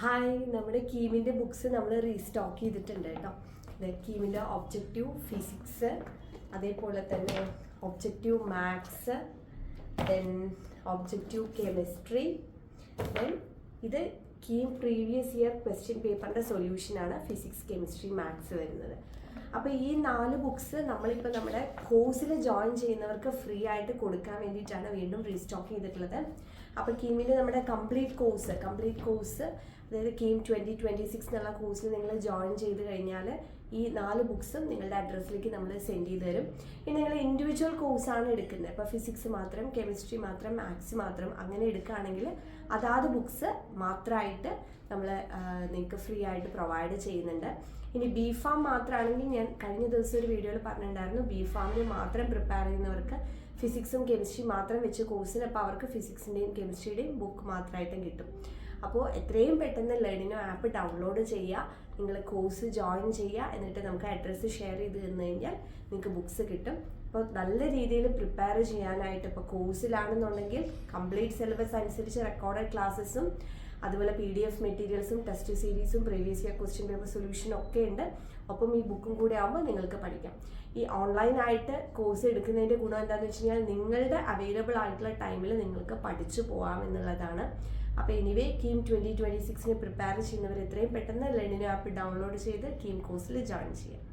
Hi നമ്മുടെ കീമിന്റെ books നമ്മൾ restock ചെയ്തിട്ടുണ്ട് കേട്ടോ. കീമിന്റെ ഒബ്ജക്റ്റീവ് ഫിസിക്സ് അതേപോലെ തന്നെ objective maths then objective chemistry then ഇത് കീം പ്രീവിയസ് ഇയർ ക്വസ്റ്റ്യൻ പേപ്പറിന്റെ സൊല്യൂഷനാണ് ഫിസിക്സ് കെമിസ്ട്രി മാത്സ് വരുന്നത്. അപ്പോൾ ഈ നാല് ബുക്സ് നമ്മളിപ്പോൾ നമ്മുടെ കോഴ്സിൽ ജോയിൻ ചെയ്യുന്നവർക്ക് ഫ്രീ ആയിട്ട് കൊടുക്കാൻ വേണ്ടിയിട്ടാണ് വീണ്ടും റീസ്റ്റോക്ക് ചെയ്തിട്ടുള്ളത്. അപ്പോൾ കീമിൽ നമ്മുടെ കംപ്ലീറ്റ് കോഴ്സ് കംപ്ലീറ്റ് കോഴ്സ് അതായത് കീം ട്വന്റി ട്വന്റി സിക്സ് എന്നുള്ള കോഴ്സിൽ നിങ്ങൾ ജോയിൻ ചെയ്ത് കഴിഞ്ഞാൽ ഈ നാല് ബുക്സും നിങ്ങളുടെ അഡ്രസ്സിലേക്ക് നമ്മൾ സെൻഡ് ചെയ്ത് തരും. ഇനി നിങ്ങൾ ഇൻഡിവിജ്വൽ കോഴ്സാണ് എടുക്കുന്നത്. ഇപ്പോൾ ഫിസിക്സ് മാത്രം കെമിസ്ട്രി മാത്രം മാത്സ് മാത്രം അങ്ങനെ എടുക്കുകയാണെങ്കിൽ അതാത് ബുക്സ് മാത്രമായിട്ട് നമ്മൾ നിങ്ങൾക്ക് ഫ്രീ ആയിട്ട് പ്രൊവൈഡ് ചെയ്യുന്നുണ്ട്. ഇനി ബി ഫാം മാത്രമാണെങ്കിൽ ഞാൻ കഴിഞ്ഞ ദിവസം ഒരു വീഡിയോയിൽ പറഞ്ഞിട്ടുണ്ടായിരുന്നു ബി ഫാമിന് മാത്രം പ്രിപ്പയർ ചെയ്യുന്നവർക്ക് ഫിസിക്സും കെമിസ്ട്രി മാത്രം വെച്ച് കോഴ്സിന് അപ്പോൾ അവർക്ക് ഫിസിക്സിന്റെയും കെമിസ്ട്രിയുടെയും ബുക്ക് മാത്രമായിട്ടും കിട്ടും. അപ്പോൾ എത്രയും പെട്ടെന്ന് ലേണിനോ ആപ്പ് ഡൗൺലോഡ് ചെയ്യുക നിങ്ങൾ കോഴ്സ് ജോയിൻ ചെയ്യുക എന്നിട്ട് നമുക്ക് അഡ്രസ്സ് ഷെയർ ചെയ്ത് തന്നു കഴിഞ്ഞാൽ നിങ്ങൾക്ക് ബുക്ക്സ് കിട്ടും. അപ്പോൾ നല്ല രീതിയിൽ പ്രിപ്പയർ ചെയ്യാനായിട്ട് ഇപ്പോൾ കോഴ്സിലാണെന്നുണ്ടെങ്കിൽ കംപ്ലീറ്റ് സിലബസ് അനുസരിച്ച് റെക്കോർഡഡ് ക്ലാസ്സസും അതുപോലെ പി ഡി എഫ് മെറ്റീരിയൽസും ടെസ്റ്റ് സീരീസും പ്രീവിയസ് ഇയർ ക്വസ്റ്റ്യൻ പേപ്പർ സൊല്യൂഷനും ഒക്കെ ഉണ്ട്. ഒപ്പം ഈ ബുക്കും കൂടെ ആകുമ്പോൾ നിങ്ങൾക്ക് പഠിക്കാം. ഈ ഓൺലൈനായിട്ട് കോഴ്സ് എടുക്കുന്നതിന്റെ ഗുണം എന്താണെന്ന് വെച്ച് കഴിഞ്ഞാൽ നിങ്ങളുടെ അവൈലബിൾ ആയിട്ടുള്ള ടൈമിൽ നിങ്ങൾക്ക് പഠിച്ചു പോകാം എന്നുള്ളതാണ്. അപ്പോൾ എനിവേ കീം ട്വന്റി ട്വന്റി സിക്സിന് പ്രിപ്പയർ ചെയ്യുന്നവർ എത്രയും പെട്ടെന്ന് ലേണിംഗ് ആപ്പ് ഡൗൺലോഡ് ചെയ്ത് കീം കോഴ്സിൽ ജോയിൻ ചെയ്യാം.